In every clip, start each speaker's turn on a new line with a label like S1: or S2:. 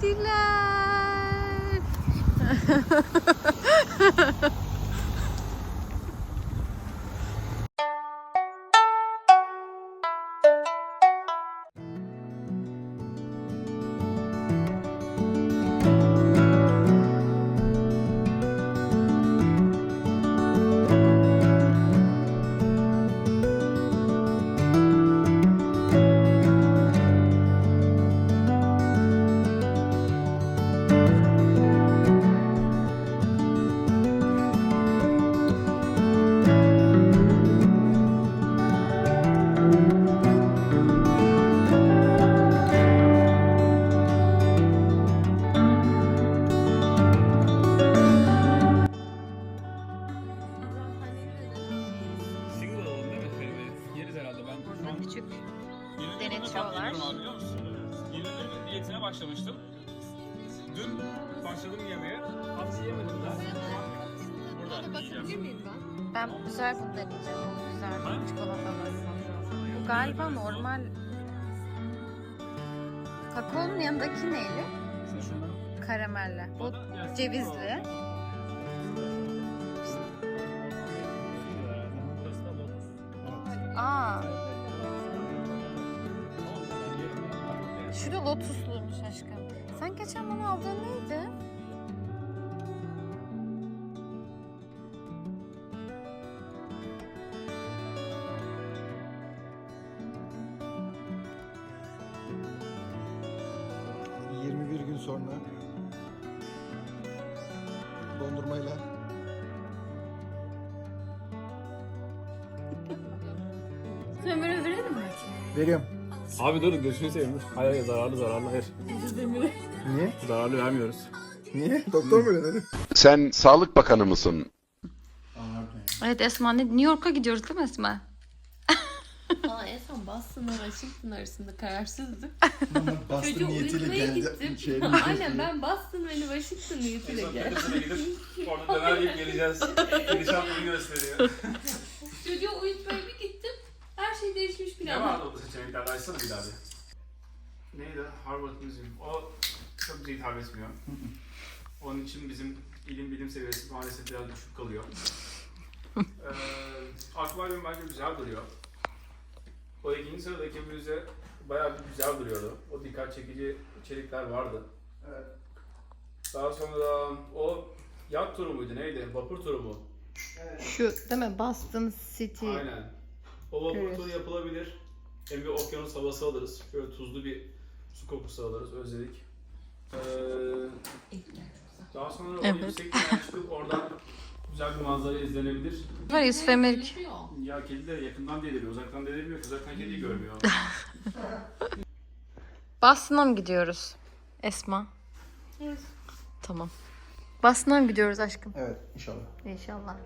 S1: Geldiler. yanındaki neyli? Karamelli. Bu cevizli.
S2: Sonra dondurmayla
S1: Sen böyle verelim mi?
S2: veriyorum.
S3: Abi dur gözünü seveyim. Hayır hayır zararlı zararlı hayır.
S2: Niye?
S3: Zararlı vermiyoruz.
S2: Niye? Doktor mu öyle dedi?
S4: Sen Sağlık Bakanı mısın?
S1: Evet Esma ne New York'a gidiyoruz değil mi Esma?
S5: Son Boston'la Washington arasında kararsızdık. Çocuğu
S2: niyetiyle
S5: uyutmaya
S2: geldi.
S5: gittim.
S2: Şeyle
S5: Aynen ben Boston ve Washington niyetiyle geldim.
S3: Kafesine gidip orada döner yiyip geleceğiz. Gidişat bunu gösteriyor.
S5: Çocuğu uyutmaya bir gittim. Her şey değişmiş bir
S3: Ne
S5: anda.
S3: vardı orada seçeneklerde? Açsana bir daha bir. Neydi? Harvard Museum. O çok bize hitap etmiyor. Onun için bizim ilim bilim seviyesi maalesef biraz düşük kalıyor. ee, akvaryum bence güzel duruyor. O ikinci sıradaki müze bayağı bir güzel duruyordu. O dikkat çekici içerikler vardı.
S2: Evet.
S3: Daha sonra o yat turu muydu neydi? Vapur turu mu?
S5: Şu değil mi? Boston City.
S3: Aynen. O vapur
S5: Evet.
S3: turu yapılabilir. Hem bir okyanus havası alırız. Şöyle tuzlu bir su kokusu alırız. Özledik. Ee, daha sonra
S1: Evet.
S3: o yüksek binaya çıkıp oradan güzel bir manzara izlenebilir.
S1: Var Yusuf Emir.
S3: Ya kedi de yakından deliriyor. Uzaktan delirmiyor ki. Uzaktan kediyi görmüyor.
S1: Boston'a mı gidiyoruz? Esma. Tamam. Boston'a mı gidiyoruz aşkım?
S2: Evet inşallah.
S1: İnşallah.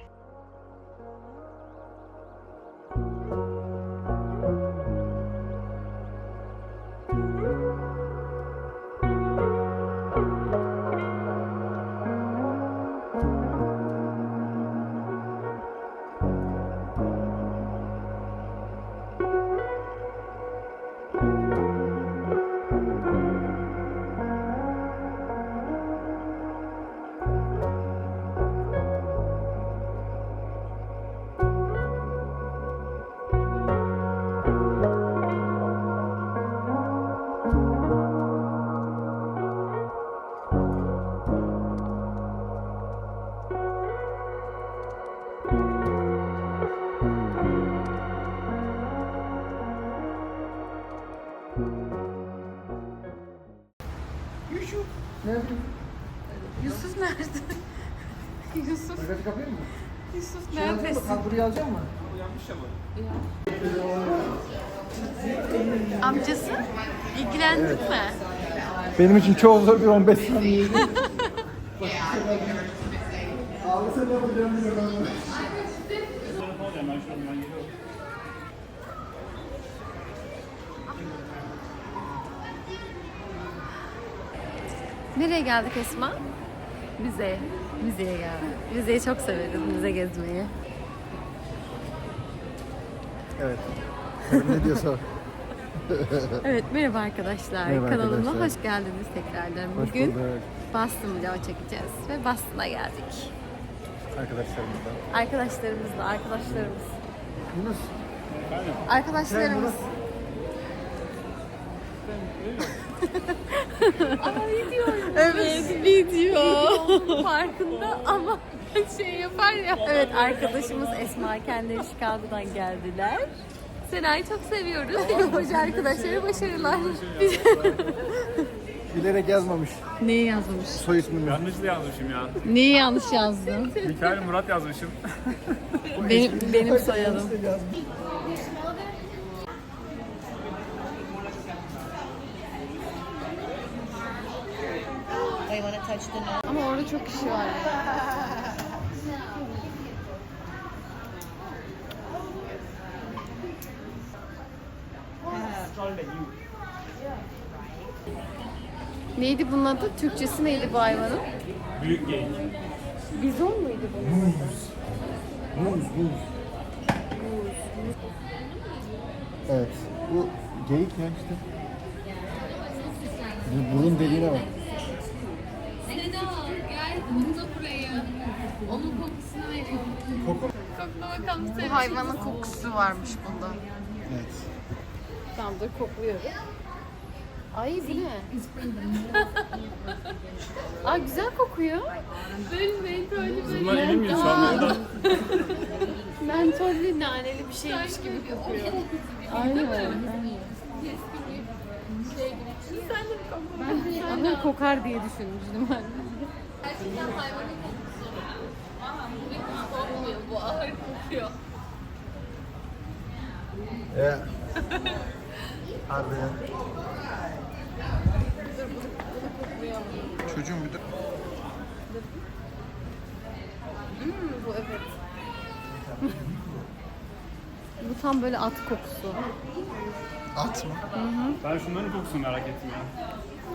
S1: Nerede? Yusuf,
S2: Bagajı kapayım mı?
S1: Yusuf
S2: Şey alacak mı? Kalburayı alacak mı?
S1: Amcası? İlgilendin mi?
S2: Benim için çok zor bir 15 saniyeydi. Ağlasa ne yapacağım bilmiyorum.
S1: Nereye geldik Esma? Müzeye. Müzeye geldik. Müzeyi çok severiz, müze gezmeyi.
S2: Evet. Ne diyorsa.
S1: Evet merhaba arkadaşlar.
S2: Merhaba
S1: Kanalıma
S2: arkadaşlar.
S1: hoş geldiniz tekrardan.
S2: Hoş
S1: Bugün
S2: bulduk
S1: Boston çekeceğiz ve Boston'a geldik.
S2: arkadaşlarımızla.
S1: Arkadaşlarımızla, arkadaşlarımız.
S2: Yunus,
S1: Arkadaşlarımız. Evet video. Farkında ama şey yapar ya. Evet arkadaşımız Esma kendileri Chicago'dan geldiler. Sena'yı çok seviyoruz. Hoş arkadaşlara başarılar.
S2: bilerek yazmamış
S1: Neyi yazmış?
S2: soy ismini.
S3: Yanlış da yazmışım ya.
S1: Neyi yanlış yazdın?
S3: Mikail Murat yazmışım.
S1: benim benim soyadım. Ama orada çok kişi var. Neydi bunun adı? Türkçesi neydi bu hayvanın?
S3: Büyük geyik.
S1: Bizon muydu bunun adı?
S2: Muz, muz. Evet, bu geyik ya işte. Bu burun deliğine bak.
S5: Gel kokla burayı. Onun kokusunu veriyorum.
S2: Koku.
S5: Kokla bakalım
S1: Bu hayvanın kokusu varmış bunda.
S2: Evet.
S1: Tamam dur kokluyorum. Ay bu ne? Aa güzel kokuyor.
S5: Böyle mentollü böyle.
S3: Bunlar elim yiyor şu an orada.
S1: Mentollü naneli bir şeymiş gibi kokuyor. Aynen.
S5: Sen de kokla.
S1: Ama kokar diye düşünmüştüm ben.
S5: Gerçekten hayvanın kokusu. Bu kokmuyor, bu ağır kokuyor.
S2: Ya. Harbiden. Çocuğum bir dur.
S1: Bu evet. Bu tam böyle at kokusu.
S2: At mı?
S3: Ben şunların kokusunu merak ettim ya.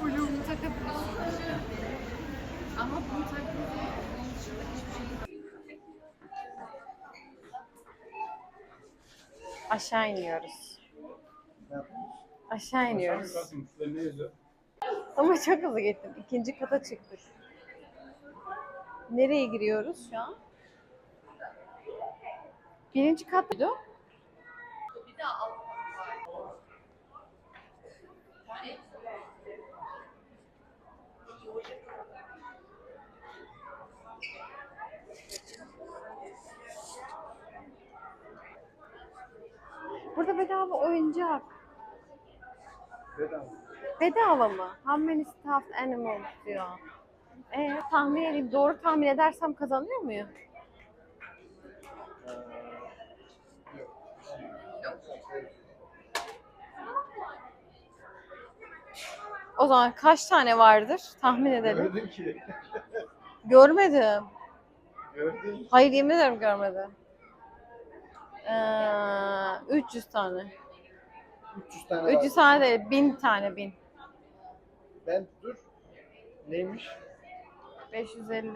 S1: Bunu takabiliyorsun. Ama bunu takabiliyorsun. Aşağı iniyoruz. Aşağı iniyoruz.
S3: Ne yazıyor?
S1: Ama çok hızlı gittim. İkinci kata çıktık. Nereye giriyoruz şu an? Birinci kat mıydı?
S5: Bir daha al.
S1: Burada bedava oyuncak.
S2: Bedava.
S1: Bedava mı? How many stuffed animals diyor. Ee, tahmin edeyim. Doğru tahmin edersem kazanıyor muyum? O zaman kaç tane vardır? Tahmin edelim.
S2: Gördün ki.
S1: Görmedim.
S2: Gördün.
S1: Hayır yemin ederim görmedim. Ee, 300 tane.
S2: 300 tane var.
S1: 300 tane değil, 1000 tane 1000.
S2: Ben dur. Neymiş?
S1: 550.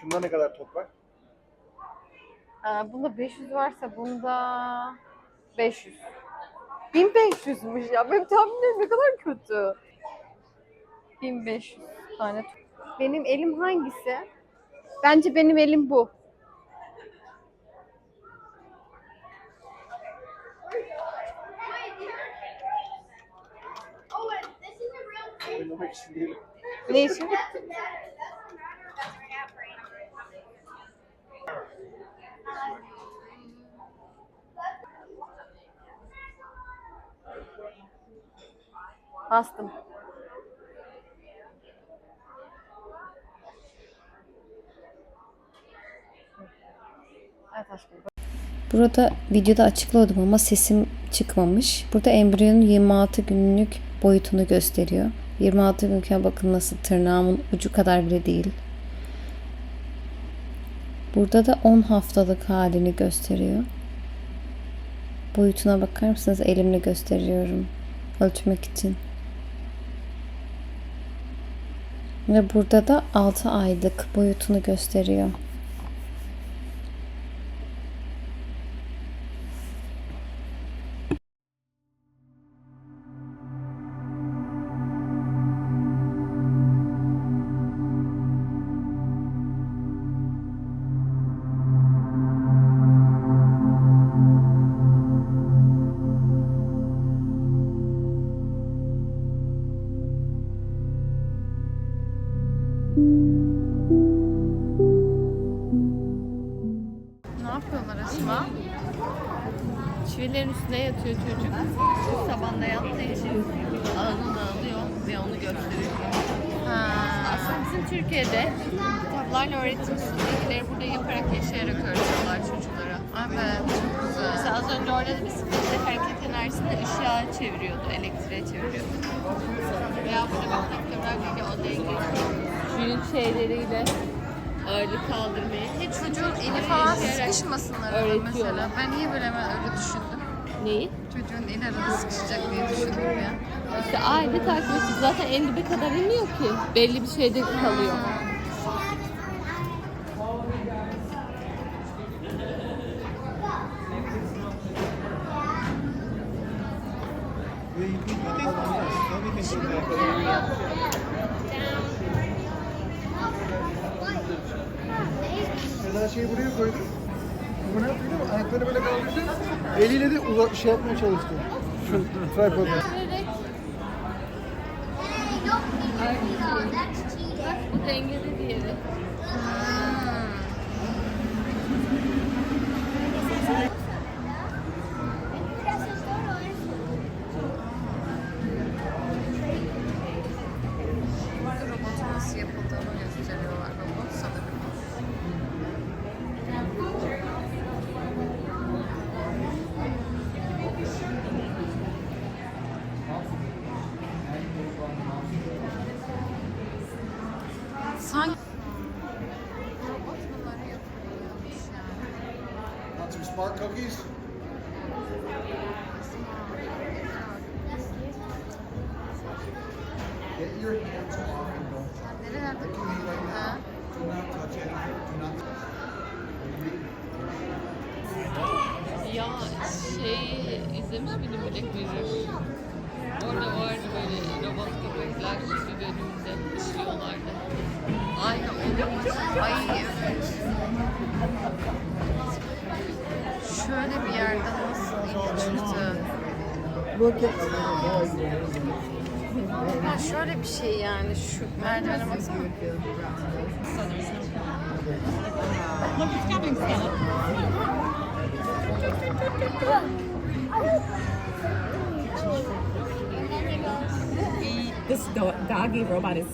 S2: Şunda ne kadar top var?
S1: Ee, bunda 500 varsa bunda 500. 1500'müş ya. Benim tahminim ne kadar kötü. 1500 tane. Benim elim hangisi? Bence benim elim bu.
S2: Oynamak için değil.
S1: Ne için? Bastım. Evet aşkım.
S6: Burada videoda açıkladım ama sesim çıkmamış. Burada embriyonun 26 günlük boyutunu gösteriyor. 26 günken bakın nasıl tırnağımın ucu kadar bile değil. Burada da 10 haftalık halini gösteriyor. Boyutuna bakar mısınız? Elimle gösteriyorum. Ölçmek için. Ve burada da 6 aylık boyutunu gösteriyor.
S5: Türkiye'de kitaplarla öğretim süreçleri burada yaparak yaşayarak öğretiyorlar çocuklara.
S1: Evet, çok güzel.
S5: Mesela az önce orada da bisikletle hareket enerjisini ışığa çeviriyordu, elektriğe çeviriyordu. Veya burada bak doktorlar diyor ki o denge büyük şeyleriyle ağırlık kaldırmayı hiç
S1: Çocuğun eli falan
S5: yaşayarak
S1: sıkışmasın arada
S5: öğretiyorlar.
S1: mesela. Ben niye böyle hemen öyle düşündüm?
S5: Neyi?
S1: Çocuğun eli arada sıkışacak diye düşündüm ya.
S5: İşte aile takip edici zaten en dibe kadar iniyor ki. Belli bir şeyde kalıyor.
S2: Şu tripodla.
S5: Bu dengeli diğeri. Şey izlemiş miydim Black Mirror? Orada vardı böyle robot köpekler bir bölümde işliyorlardı.
S1: Aynı olmuş. Ay evet. Şöyle bir yerden nasıl ilgi çıktı?
S2: Look
S1: Ya şöyle bir şey yani şu merdivene baksana.
S7: this do- doggy robot is.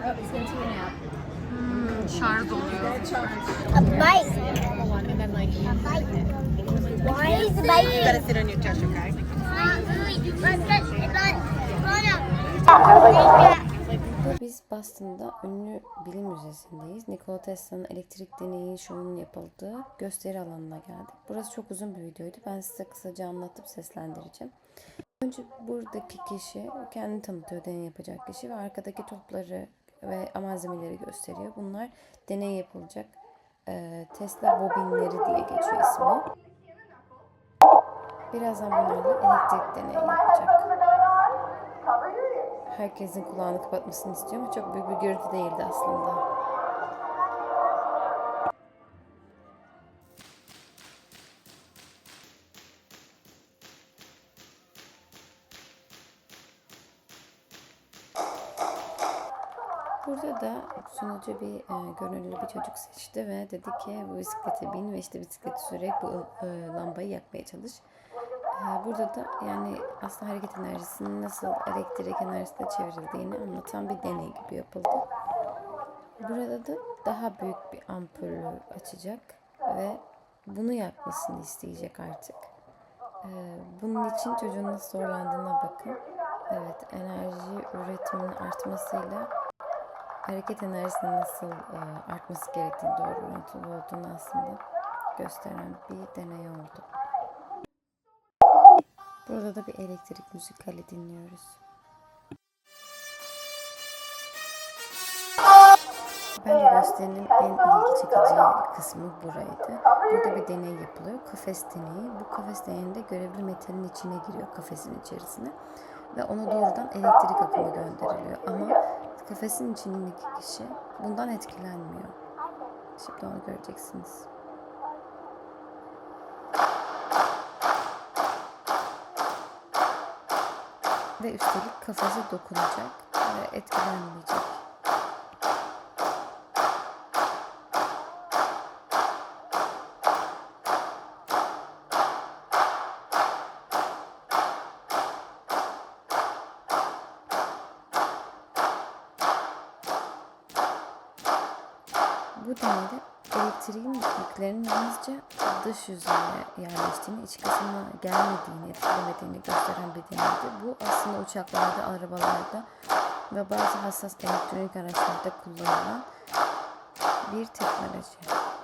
S1: Oh, going to
S8: A bite. Why is the bite? You gotta sit on your chest, okay?
S6: Biz Boston'da ünlü bilim müzesindeyiz. Nikola Tesla'nın elektrik deneyi şovunun yapıldığı gösteri alanına geldik. Burası çok uzun bir videoydu. Ben size kısaca anlatıp seslendireceğim. Önce buradaki kişi kendini tanıtıyor, deney yapacak kişi ve arkadaki topları ve malzemeleri gösteriyor. Bunlar deney yapılacak e, Tesla bobinleri diye geçiyor ismi. Birazdan bunlarla elektrik deneyi yapacak. Herkesin kulağını kapatmasını istiyor ama çok büyük bir gürültü değildi aslında. Burada da sunucu bir e, gönüllü bir çocuk seçti ve dedi ki bu bisiklete bin ve işte bisikleti sürerek bu e, lambayı yakmaya çalış. E, burada da yani aslında hareket enerjisinin nasıl elektrik enerjisine çevrildiğini anlatan bir deney gibi yapıldı. Burada da daha büyük bir ampulü açacak ve bunu yakmasını isteyecek artık. E, bunun için çocuğun nasıl zorlandığına bakın. Evet, enerji üretiminin artmasıyla hareket enerjisinin nasıl e, artması gerektiğini doğru orantılı olduğunu aslında gösteren bir deney oldu. Burada da bir elektrik müzikali dinliyoruz. Bence gösterinin en ilgi çekici kısmı buraydı. Burada bir deney yapılıyor. Kafes deneyi. Bu kafes deneyinde görevli metalin içine giriyor kafesin içerisine. Ve ona doğrudan elektrik akımı gönderiliyor. Ama kafesin içindeki kişi bundan etkilenmiyor. Şimdi onu göreceksiniz. Ve üstelik kafası dokunacak ve etkilenmeyecek. Dış yüzeye yerleştiğini, iç kısmına gelmediğini, etkilemediğini gösteren bir deneydi. Bu aslında uçaklarda, arabalarda ve bazı hassas elektronik araçlarda kullanılan bir teknoloji.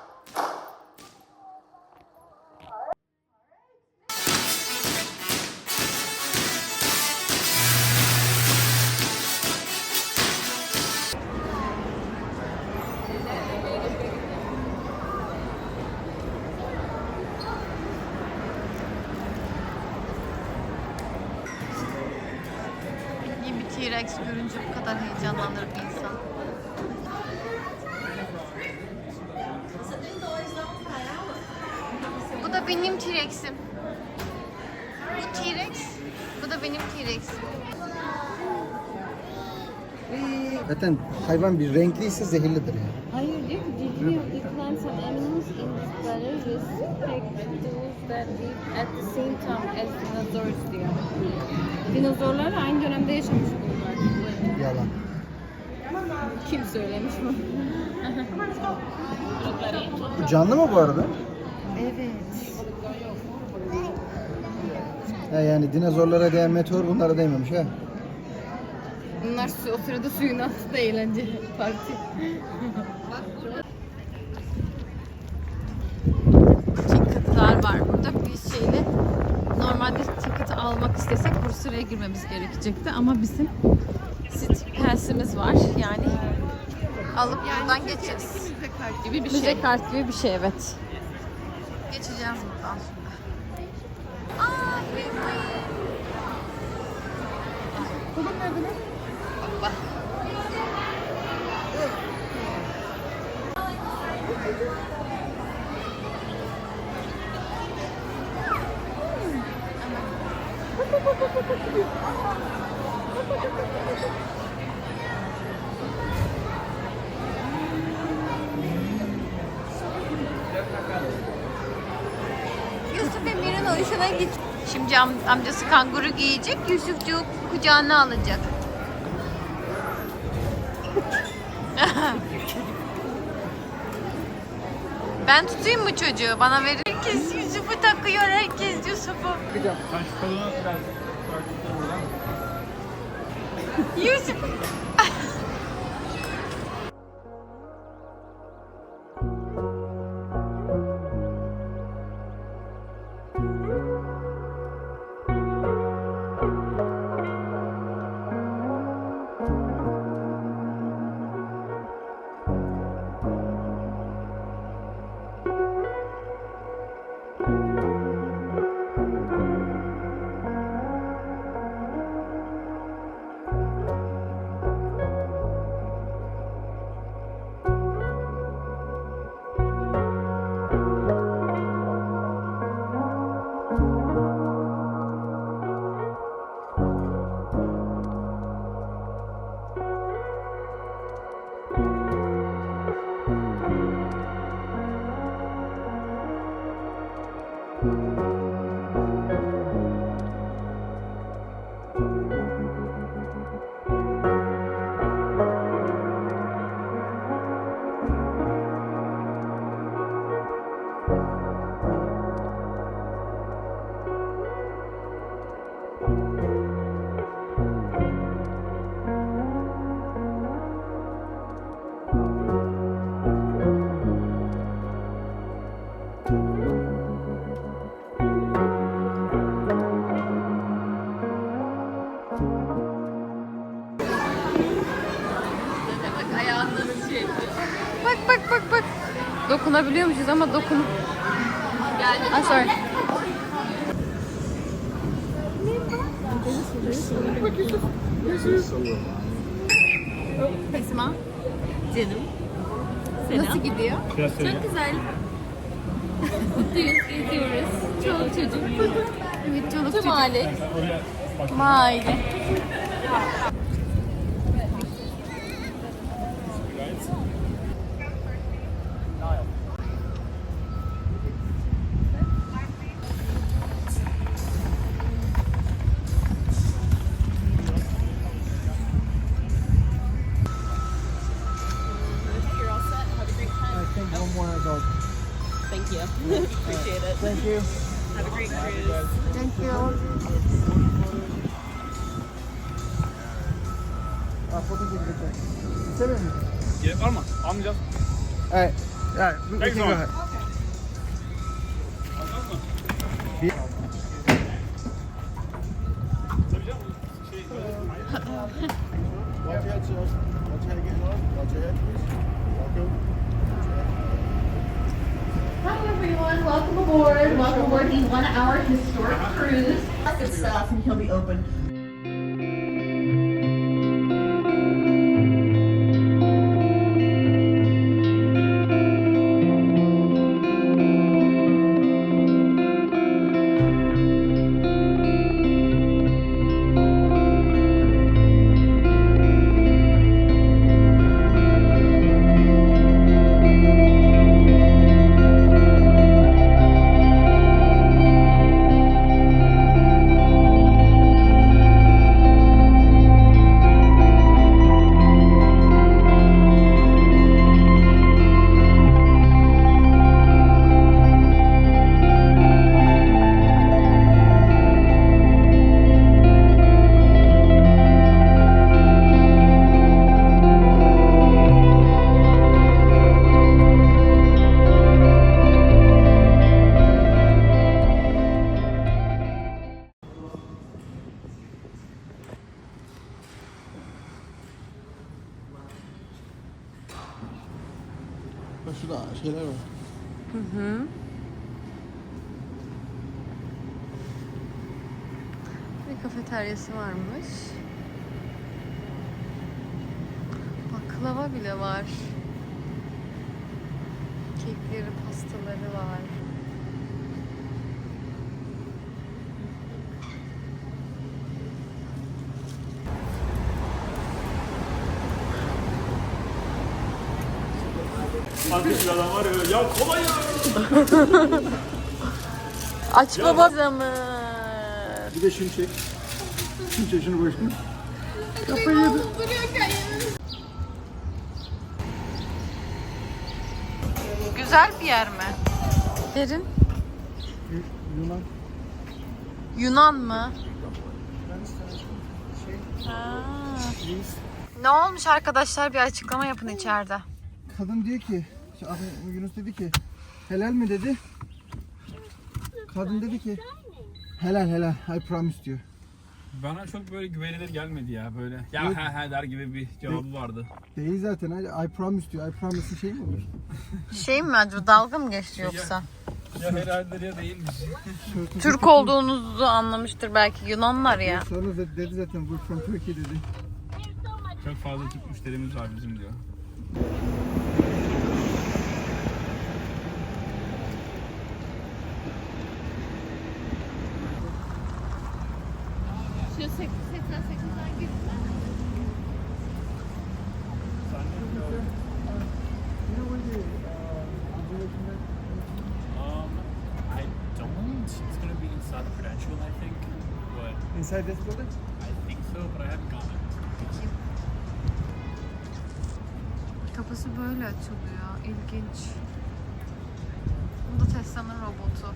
S2: Hayvan bir renkliyse zehirlidir yani.
S1: Hayır diyor ki did you plants and animals in this valley respect those that live at the same time as dinosaurs diyor. Dinozorlarla aynı dönemde yaşamış bunlar.
S2: Yalan.
S1: Kim söylemiş bunu?
S2: Bu canlı mı bu arada?
S5: Evet.
S2: Ha yani dinozorlara değen meteor bunlara değmemiş ha.
S1: Bunlar su, o sırada suyun altında eğlence parti.
S5: Ticket'lar var burada. Bir şeyle normalde ticket almak istesek bu sıraya girmemiz gerekecekti ama bizim City Pass'imiz var. Yani alıp buradan geçeriz. Müze kart gibi bir şey.
S1: Müze kart gibi bir şey evet.
S5: Geçeceğiz buradan şimdi. Aa, penguin. Baba. Yusuf Emir'in hoşuna git. Şimdi am- amcası kanguru giyecek, Yusufcuğu kucağına alacak. Ben tutayım mı çocuğu? Bana verir. Herkes Yusuf'u takıyor, herkes Yusuf'u.
S3: Sen şu kolunu biraz.
S5: Yusuf.
S1: Dokunabiliyormuşuz ama dokun.
S5: Geldi.
S1: Ah sorry.
S5: Esma. Canım. Selam.
S1: Nasıl gidiyor? Çok güzel. Mutluyuz, geziyoruz. Çoluk çocuk.
S5: Evet, çoluk
S1: Tüm
S5: çocuk.
S1: aile.
S5: Maile.
S3: Thanks,
S2: can go
S9: Watch your sir. Watch your head on. Watch your please. Welcome.
S7: Hi everyone, welcome aboard. Welcome aboard the one-hour historic cruise. Good stuff, and he'll be open.
S10: Aç baba zamı.
S2: Bir de şunu çek. Şunu çek şunu boşuna. Kafayı yedi.
S10: Güzel bir yer mi? Derin.
S2: Yunan.
S10: Yunan mı? Ha. Ne olmuş arkadaşlar? Bir açıklama yapın içeride.
S2: Kadın diyor ki, adam- Yunus dedi ki, helal mi dedi. Kadın dedi ki, helal helal, I promise diyor.
S3: Bana çok böyle güvenilir gelmedi ya böyle. Ya
S2: Evet.
S3: he he der gibi bir cevabı vardı.
S2: Değil zaten, I promise diyor. I promise'in şey mi olur?
S10: Şey mi acaba dalga mı geçti yoksa?
S3: Ya helaldir ya değildir.
S2: Şortu
S10: Türk olduğunuzu anlamıştır belki Yunanlar ya.
S2: Sonra dedi dedi zaten, we're from Turkey dedi.
S3: Çok fazla Türk müşterimiz var bizim diyor.
S7: Şu 88'den gitme.
S3: Um, I don't. It's gonna be inside Prudential, I think. But
S2: Inside this building?
S3: I think so, but I haven't gone.
S10: Kapısı böyle açılıyor. İlginç. Bu da Tesla'nın robotu.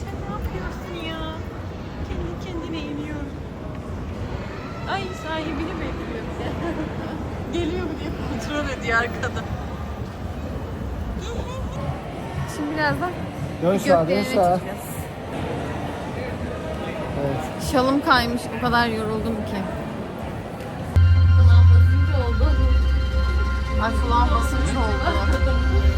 S10: Sen ne yapıyorsun ya? Kendi kendine iniyor. Ay sahibini bekliyor bize. Geliyor mu diye kontrol ediyor arkada. Şimdi birazdan
S2: Dön sağa, dön sağa. Evet.
S10: Şalım kaymış o kadar yoruldum ki. Falan oldu. Ay falan basınca